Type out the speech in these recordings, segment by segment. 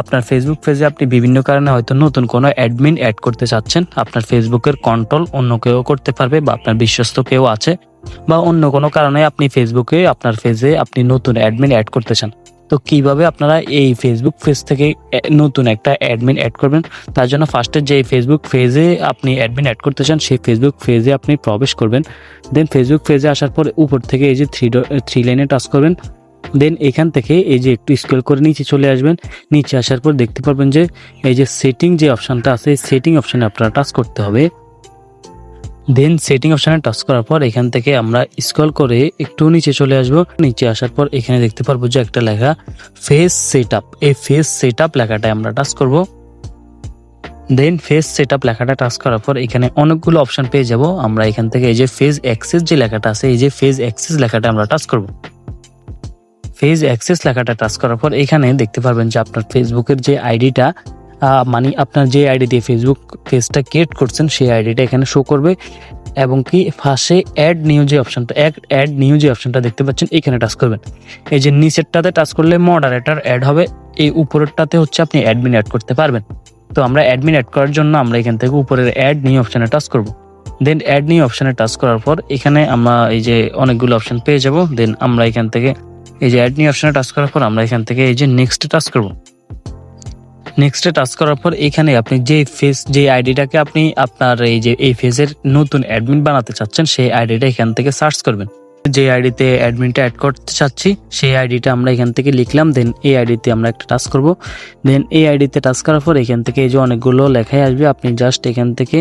আপনার ফেসবুক পেজে আপনি বিভিন্ন কারণে হয়তো নতুন কোনো অ্যাডমিন অ্যাড করতে চাচ্ছেন, আপনার ফেসবুকের কন্ট্রোল অন্য কেউ করতে পারবে বা আপনার বিশ্বস্ত কেউ আছে বা অন্য কোনো কারণে আপনি ফেসবুকে আপনার পেজে আপনি নতুন অ্যাডমিন অ্যাড করতে চান। তো কীভাবে আপনারা এই ফেসবুক পেজ থেকে নতুন একটা অ্যাডমিন অ্যাড করবেন? তার জন্য ফার্স্টে যে ফেসবুক পেজে আপনি অ্যাডমিন অ্যাড করতে চান, সেই ফেসবুক পেজে আপনি প্রবেশ করবেন। দেন ফেসবুক পেজে আসার পর উপর থেকে এই যে থ্রি থ্রি লাইনে টাচ করবেন। দেন এখান থেকে এই যে একটু স্ক্রল করে নিচে চলে আসবেন। নিচে আসার পর দেখতে পারবেন যে এই যে সেটিং যে অপশনটা আছে, এই সেটিং অপশানে আপনারা টাচ করতে হবে। দেন সেটিং অপশানে টাচ করার পর এখান থেকে আমরা স্ক্রল করে একটু নিচে চলে আসব। নিচে আসার পর এখানে দেখতে পারব যে একটা লেখা ফেস সেট এই ফেস সেট লেখাটায় আমরা টাচ করব। দেন ফেস সেট লেখাটা টাচ করার পর এখানে অনেকগুলো অপশান পেয়ে যাব। আমরা এখান থেকে এই যে ফেজ অ্যাক্সেস যে লেখাটা আছে, এই যে ফেজ অ্যাক্সেস লেখাটা আমরা টাচ করব। ফেজ অ্যাক্সেস লেখাটা টাচ করার পর এখানে দেখতে পারবেন যে আপনার ফেসবুকের যে আইডিটা মানে আপনার যে আইডি দিয়ে ফেসবুক পেজটা ক্রিয়েট করছেন, সেই আইডিটা এখানে শো করবে এবং কি ফার্স্টে অ্যাড নিউ যে অপশনটা অ্যাড অ্যাড নিউ যে অপশনটা দেখতে পাচ্ছেন, এখানে টাচ করবেন। এই যে নিচেরটাতে টাচ করলে মডারেটর অ্যাড হবে, এই উপরেরটাতে হচ্ছে আপনি অ্যাডমিন অ্যাড করতে পারবেন। তো আমরা অ্যাডমিন অ্যাড করার জন্য আমরা এখান থেকে উপরের অ্যাড নিউ অপশানে টাচ করব। দেন অ্যাড নিউ অপশানে টাচ করার পর এখানে আমরা এই যে অনেকগুলো অপশান পেয়ে যাব। দেন আমরা এখান থেকে এই যে অ্যাড নিউ অপশনে টাচ করার পর আমরা এখান থেকে এই যে নেক্সট টাচ করব। নেক্সটে টাচ করার পর এখানে আপনি যে ফেস যে আইডিটাকে আপনি আপনার এই যে, এই ফেজের নতুন অ্যাডমিন বানাতে চাচ্ছেন, সেই আইডিটা এখান থেকে সার্চ করবেন। যে আইডিতে অ্যাডমিনটা অ্যাড করতে চাচ্ছি, সেই আইডিটা আমরা এখান থেকে লিখলাম দেন এই আইডিতে আমরা একটা টাচ করব। দেন এই আইডিতে টাচ করার পর এখান থেকে এই যে অনেকগুলো লেখাই আসবে, আপনি জাস্ট এখান থেকে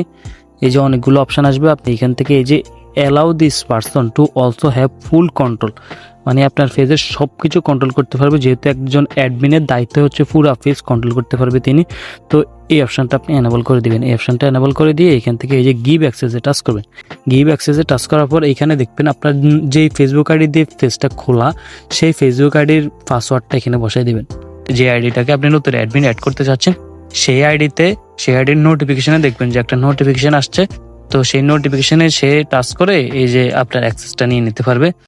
এই যে অনেকগুলো অপশান আসবে, আপনি এখান থেকে এই যে allow this person to also have full control মানে আপনার ফেজের সব কিছু কন্ট্রোল করতে পারবে। যেহেতু একজন অ্যাডমিনের দায়িত্ব হচ্ছে পুরো ফেজ কন্ট্রোল করতে পারবে তিনি। তো এই অপশনটা আপনি এনাবল করে দিবেন। এই অপশনটা এনাবল করে দিয়ে এখান থেকে এই যে গিভ অ্যাক্সেসে টাচ করবেন। গিভ অ্যাক্সেসে টাচ করার পর এখানে দেখবেন আপনার যেই ফেসবুক আইডি দিয়ে পেজটা খোলা, সেই ফেসবুক আইডির পাসওয়ার্ডটা এখানে বসাই দিবেন। যে আইডিটাকে আপনি নতুন অ্যাডমিন অ্যাড করতে চাচ্ছেন, সেই আইডিতে সেই আইডির নোটিফিকেশনে দেখবেন যে একটা নোটিফিকেশান আসছে। তো সেই নোটিফিকেশনে সে টাচ করে এই যে আপনার অ্যাক্সেসটা নিয়ে নিতে পারবে।